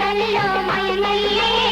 கண்டல்லோ மயமையே